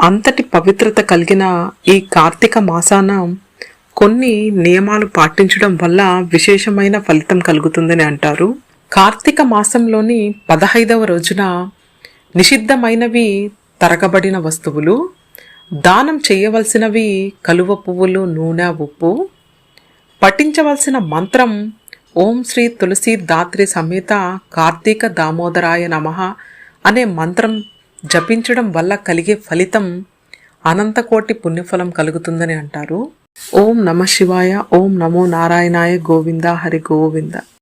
అంతటి పవిత్రత కలిగిన ఈ కార్తీక మాసాన కొన్ని నియమాలు పాటించడం వల్ల విశేషమైన ఫలితం కలుగుతుందని అంటారు. కార్తీక మాసంలోని పదహైదవ రోజున నిషిద్ధమైనవి తరగబడిన వస్తువులు దానం చేయవలసినవి కలువ పువ్వులు నూనె ఉప్పు పఠించవలసిన మంత్రం ఓం శ్రీ తులసి దాత్రి సమేత కార్తీక దామోదరాయ నమః అనే మంత్రం జపించడం వల్ల కలిగే ఫలితం అనంతకోటి పుణ్యఫలం కలుగుతుందని అంటారు. ఓం నమ శివాయ ఓం నమో నారాయణాయ గోవింద హరి గోవింద.